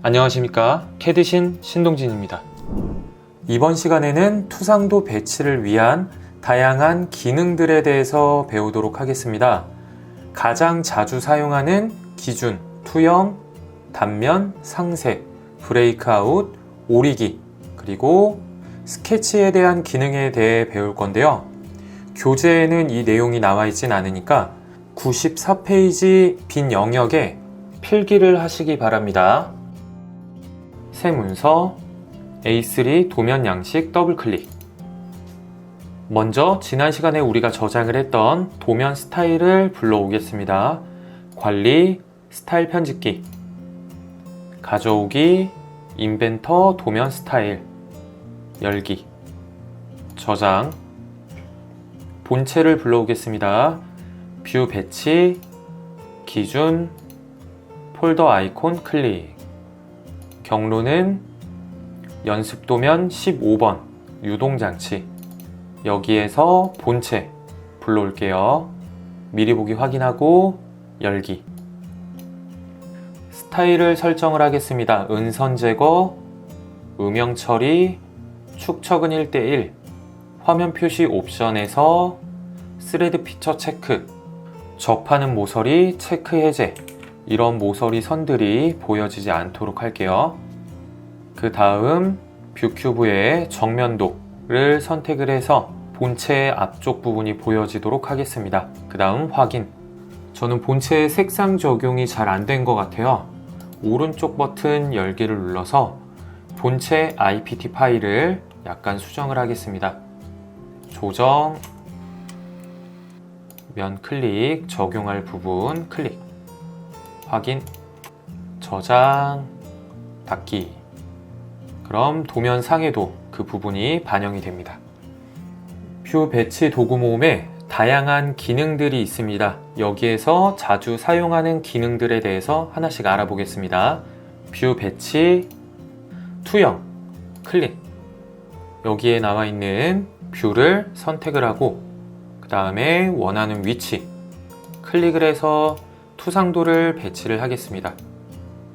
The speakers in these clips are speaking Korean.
안녕하십니까? 캐드신 신동진입니다. 이번 시간에는 투상도 배치를 위한 다양한 기능들에 대해서 배우도록 하겠습니다. 가장 자주 사용하는 기준, 투영, 단면, 상세, 브레이크아웃, 오리기 그리고 스케치에 대한 기능에 대해 배울 건데요. 교재에는 이 내용이 나와 있진 않으니까 94페이지 빈 영역에 필기를 하시기 바랍니다. 새 문서 A3 도면 양식 더블 클릭. 먼저 지난 시간에 우리가 저장을 했던 도면 스타일을 불러오겠습니다. 관리, 스타일 편집기, 가져오기, 인벤터 도면 스타일, 열기, 저장, 본체를 불러오겠습니다. 뷰 배치, 기준, 폴더 아이콘 클릭. 경로는 연습도면 15번 유동장치. 여기에서 본체 불러올게요. 미리 보기 확인하고 열기. 스타일을 설정을 하겠습니다. 은선 제거, 음영 처리, 축척은 1대1, 화면 표시 옵션에서 스레드 피처 체크, 접하는 모서리 체크 해제, 이런 모서리 선들이 보여지지 않도록 할게요. 그 다음 뷰 큐브의 정면도를 선택을 해서 본체의 앞쪽 부분이 보여지도록 하겠습니다. 그 다음 확인. 저는 본체의 색상 적용이 잘 안 된 것 같아요. 오른쪽 버튼 열기를 눌러서 본체 IPT 파일을 약간 수정을 하겠습니다. 조정, 면 클릭, 적용할 부분 클릭. 확인, 저장, 닫기. 그럼 도면 상에도 그 부분이 반영이 됩니다. 뷰 배치 도구 모음에 다양한 기능들이 있습니다. 여기에서 자주 사용하는 기능들에 대해서 하나씩 알아보겠습니다. 뷰 배치, 투영, 클릭. 여기에 나와 있는 뷰를 선택을 하고, 그 다음에 원하는 위치, 클릭을 해서 투상도를 배치를 하겠습니다.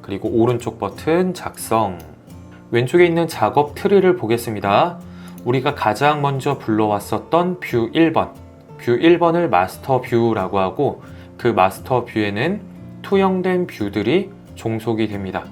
그리고 오른쪽 버튼 작성. 왼쪽에 있는 작업 트리를 보겠습니다. 우리가 가장 먼저 불러왔었던 뷰 1번. 뷰 1번을 마스터 뷰라고 하고 그 마스터 뷰에는 투영된 뷰들이 종속이 됩니다.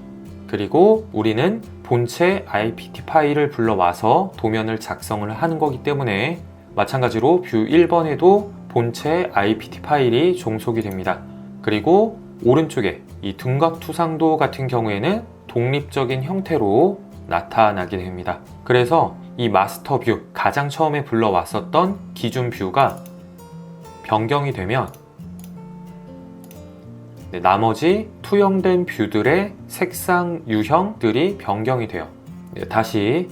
그리고 우리는 본체 IPT 파일을 불러와서 도면을 작성을 하는 거기 때문에 마찬가지로 뷰 1번에도 본체 IPT 파일이 종속이 됩니다. 그리고 오른쪽에 이 둔각 투상도 같은 경우에는 독립적인 형태로 나타나게 됩니다. 그래서 이 마스터 뷰, 가장 처음에 불러왔었던 기준 뷰가 변경이 되면 네, 나머지 투영된 뷰들의 색상 유형들이 변경이 돼요. 네, 다시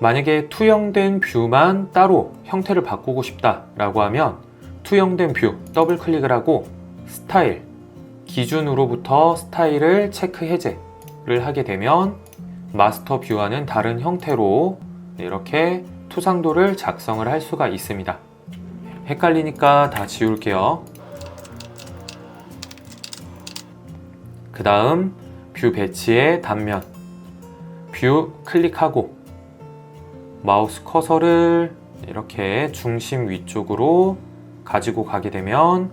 만약에 투영된 뷰만 따로 형태를 바꾸고 싶다라고 하면 투영된 뷰 더블 클릭을 하고 스타일 기준으로부터 스타일을 체크 해제를 하게 되면 마스터 뷰와는 다른 형태로 이렇게 투상도를 작성을 할 수가 있습니다. 헷갈리니까 다 지울게요. 그 다음 뷰 배치의 단면 뷰 클릭하고 마우스 커서를 이렇게 중심 위쪽으로 가지고 가게 되면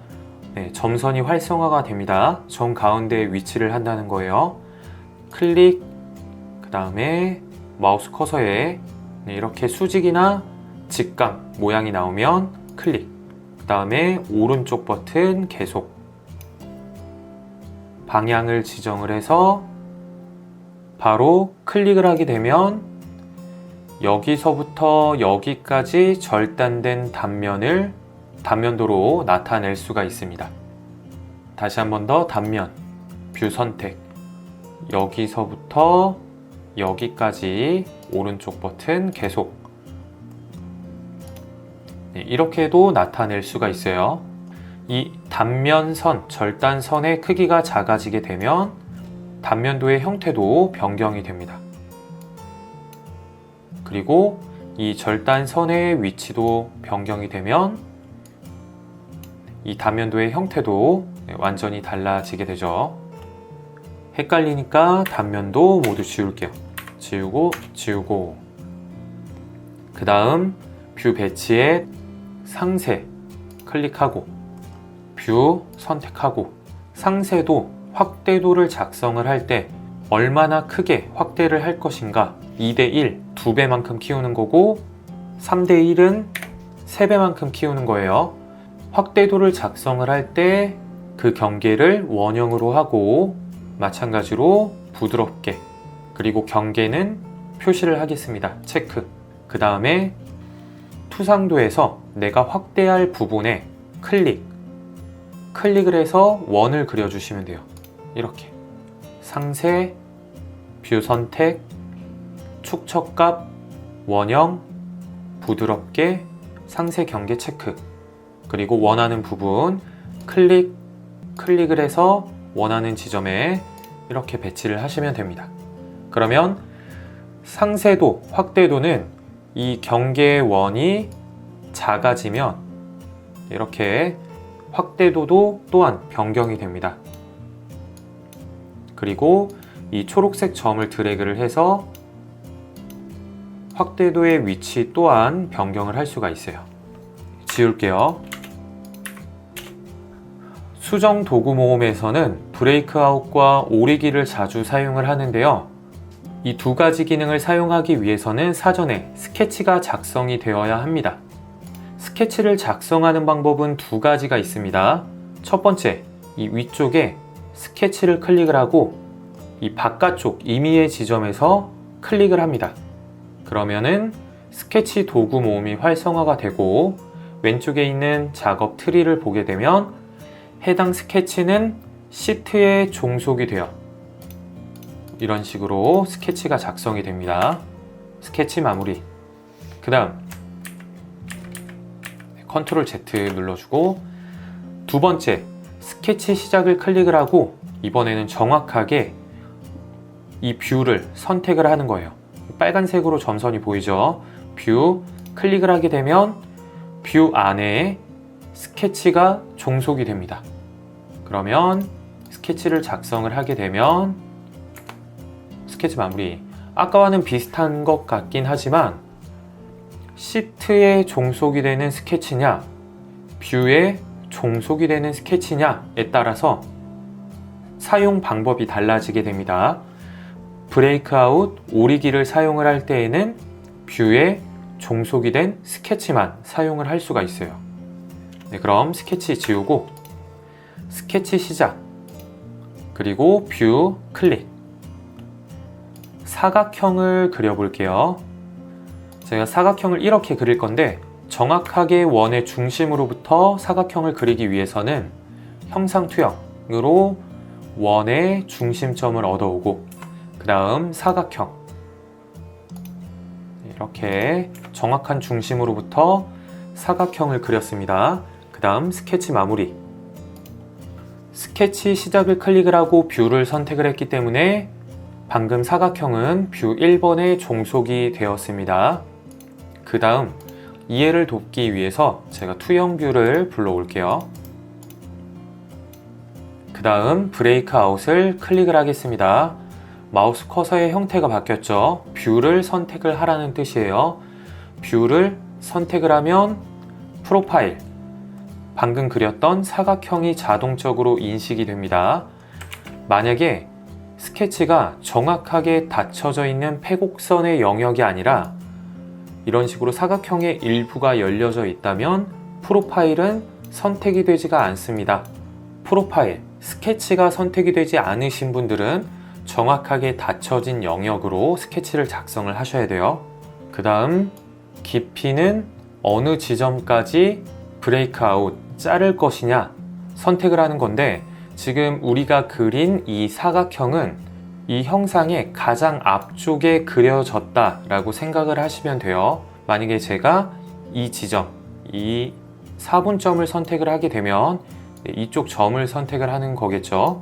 네, 점선이 활성화가 됩니다. 점 가운데에 위치를 한다는 거예요. 클릭, 그 다음에 마우스 커서에 네, 이렇게 수직이나 직각 모양이 나오면 클릭, 그 다음에 오른쪽 버튼 계속 방향을 지정을 해서 바로 클릭을 하게 되면 여기서부터 여기까지 절단된 단면을 단면도로 나타낼 수가 있습니다. 다시 한 번 더 단면, 뷰 선택. 여기서부터 여기까지 오른쪽 버튼 계속. 네, 이렇게도 나타낼 수가 있어요. 이 단면선, 절단선의 크기가 작아지게 되면 단면도의 형태도 변경이 됩니다. 그리고 이 절단선의 위치도 변경이 되면 이 단면도의 형태도 완전히 달라지게 되죠. 헷갈리니까 단면도 모두 지울게요. 지우고 지우고 그 다음 뷰 배치에 상세 클릭하고 뷰 선택하고 상세도 확대도를 작성을 할 때 얼마나 크게 확대를 할 것인가 2대1 2배만큼 키우는 거고 3대1은 3배만큼 키우는 거예요. 확대도를 작성을 할 때 그 경계를 원형으로 하고 마찬가지로 부드럽게 그리고 경계는 표시를 하겠습니다. 체크. 그 다음에 투상도에서 내가 확대할 부분에 클릭. 클릭을 해서 원을 그려주시면 돼요. 이렇게. 상세, 뷰 선택, 축척값, 원형, 부드럽게, 상세 경계 체크. 그리고 원하는 부분 클릭, 클릭을 해서 원하는 지점에 이렇게 배치를 하시면 됩니다. 그러면 상세도, 확대도는 이 경계의 원이 작아지면 이렇게 확대도도 또한 변경이 됩니다. 그리고 이 초록색 점을 드래그를 해서 확대도의 위치 또한 변경을 할 수가 있어요. 지울게요. 수정 도구 모음에서는 브레이크아웃과 오리기를 자주 사용을 하는데요. 이 두 가지 기능을 사용하기 위해서는 사전에 스케치가 작성이 되어야 합니다. 스케치를 작성하는 방법은 두 가지가 있습니다. 첫 번째, 이 위쪽에 스케치를 클릭을 하고 이 바깥쪽 임의의 지점에서 클릭을 합니다. 그러면은 스케치 도구 모음이 활성화가 되고 왼쪽에 있는 작업 트리를 보게 되면 해당 스케치는 시트에 종속이 되어 이런 식으로 스케치가 작성이 됩니다. 스케치 마무리. 그 다음 컨트롤 Z 눌러주고 두 번째 스케치 시작을 클릭을 하고 이번에는 정확하게 이 뷰를 선택을 하는 거예요. 빨간색으로 점선이 보이죠? 뷰 클릭을 하게 되면 뷰 안에 스케치가 종속이 됩니다. 그러면 스케치를 작성을 하게 되면 스케치 마무리. 아까와는 비슷한 것 같긴 하지만 시트에 종속이 되는 스케치냐, 뷰에 종속이 되는 스케치냐에 따라서 사용 방법이 달라지게 됩니다. 브레이크아웃 오리기를 사용을 할 때에는 뷰에 종속이 된 스케치만 사용을 할 수가 있어요. 네, 그럼 스케치 지우고 스케치 시작 그리고 뷰 클릭 사각형을 그려볼게요. 제가 사각형을 이렇게 그릴 건데 정확하게 원의 중심으로부터 사각형을 그리기 위해서는 형상투영으로 원의 중심점을 얻어오고 그 다음 사각형 이렇게 정확한 중심으로부터 사각형을 그렸습니다. 그 다음 스케치 마무리 스케치 시작을 클릭을 하고 뷰를 선택을 했기 때문에 방금 사각형은 뷰 1번에 종속이 되었습니다. 그 다음 이해를 돕기 위해서 제가 투영 뷰를 불러올게요. 그 다음 브레이크 아웃을 클릭을 하겠습니다. 마우스 커서의 형태가 바뀌었죠. 뷰를 선택을 하라는 뜻이에요. 뷰를 선택을 하면 프로파일, 방금 그렸던 사각형이 자동적으로 인식이 됩니다. 만약에 스케치가 정확하게 닫혀져 있는 패곡선의 영역이 아니라 이런 식으로 사각형의 일부가 열려져 있다면 프로파일은 선택이 되지가 않습니다. 프로파일, 스케치가 선택이 되지 않으신 분들은 정확하게 닫혀진 영역으로 스케치를 작성을 하셔야 돼요. 그 다음 깊이는 어느 지점까지 브레이크 아웃, 자를 것이냐 선택을 하는 건데 지금 우리가 그린 이 사각형은 이 형상의 가장 앞쪽에 그려졌다라고 생각을 하시면 돼요. 만약에 제가 이 지점, 이 4분점을 선택을 하게 되면 이쪽 점을 선택을 하는 거겠죠.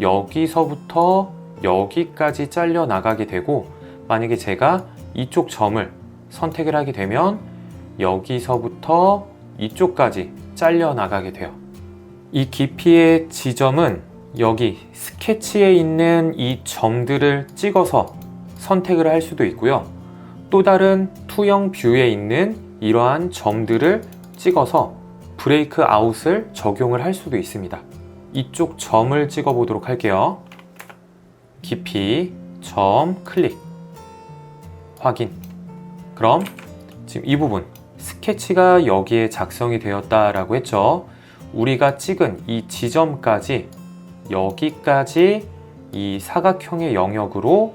여기서부터 여기까지 잘려 나가게 되고 만약에 제가 이쪽 점을 선택을 하게 되면 여기서부터 이쪽까지 잘려 나가게 돼요. 이 깊이의 지점은 여기 스케치에 있는 이 점들을 찍어서 선택을 할 수도 있고요. 또 다른 투영 뷰에 있는 이러한 점들을 찍어서 브레이크 아웃을 적용을 할 수도 있습니다. 이쪽 점을 찍어 보도록 할게요. 깊이, 점, 클릭. 확인. 그럼 지금 이 부분 스케치가 여기에 작성이 되었다라고 했죠. 우리가 찍은 이 지점까지 여기까지 이 사각형의 영역으로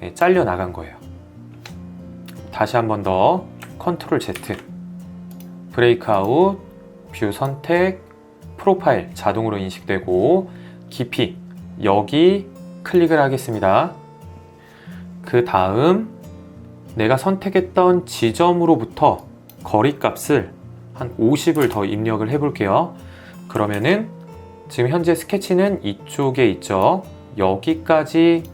네, 잘려 나간 거예요. 다시 한 번 더 컨트롤 Z 브레이크 아웃 뷰 선택 프로파일 자동으로 인식되고 깊이 여기 클릭을 하겠습니다. 그 다음 내가 선택했던 지점으로부터 거리 값을 한 50을 더 입력을 해 볼게요. 그러면은 지금 현재 스케치는 이쪽에 있죠. 여기까지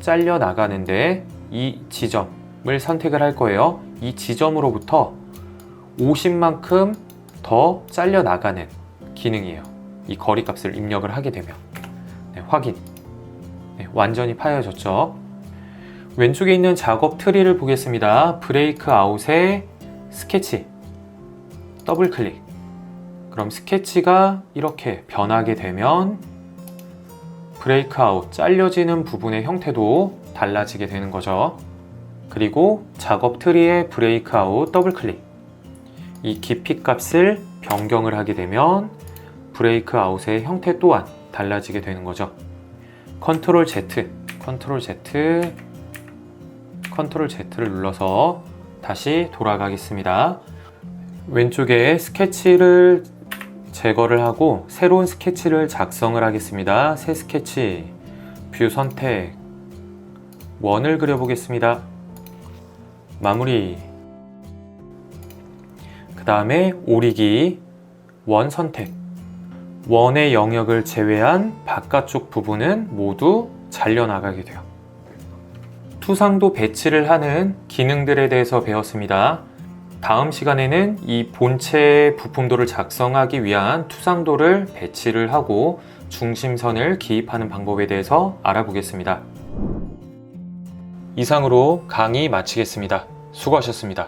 잘려 나가는데 이 지점을 선택을 할 거예요. 이 지점으로부터 50만큼 더 잘려 나가는 기능이에요. 이 거리 값을 입력을 하게 되면 네, 확인. 네, 완전히 파여졌죠. 왼쪽에 있는 작업 트리를 보겠습니다. 브레이크 아웃에 스케치 더블 클릭. 그럼 스케치가 이렇게 변하게 되면 브레이크 아웃 잘려지는 부분의 형태도 달라지게 되는 거죠. 그리고 작업 트리의 브레이크 아웃 더블 클릭. 이 깊이 값을 변경을 하게 되면 브레이크 아웃의 형태 또한 달라지게 되는 거죠. 컨트롤 Z, 컨트롤 Z, 컨트롤 Z를 눌러서 다시 돌아가겠습니다. 왼쪽에 스케치를 제거를 하고 새로운 스케치를 작성을 하겠습니다. 새 스케치, 뷰 선택, 원을 그려보겠습니다. 마무리. 그 다음에 오리기, 원 선택. 원의 영역을 제외한 바깥쪽 부분은 모두 잘려나가게 돼요. 투상도 배치를 하는 기능들에 대해서 배웠습니다. 다음 시간에는 이 본체 부품도를 작성하기 위한 투상도를 배치를 하고 중심선을 기입하는 방법에 대해서 알아보겠습니다. 이상으로 강의 마치겠습니다. 수고하셨습니다.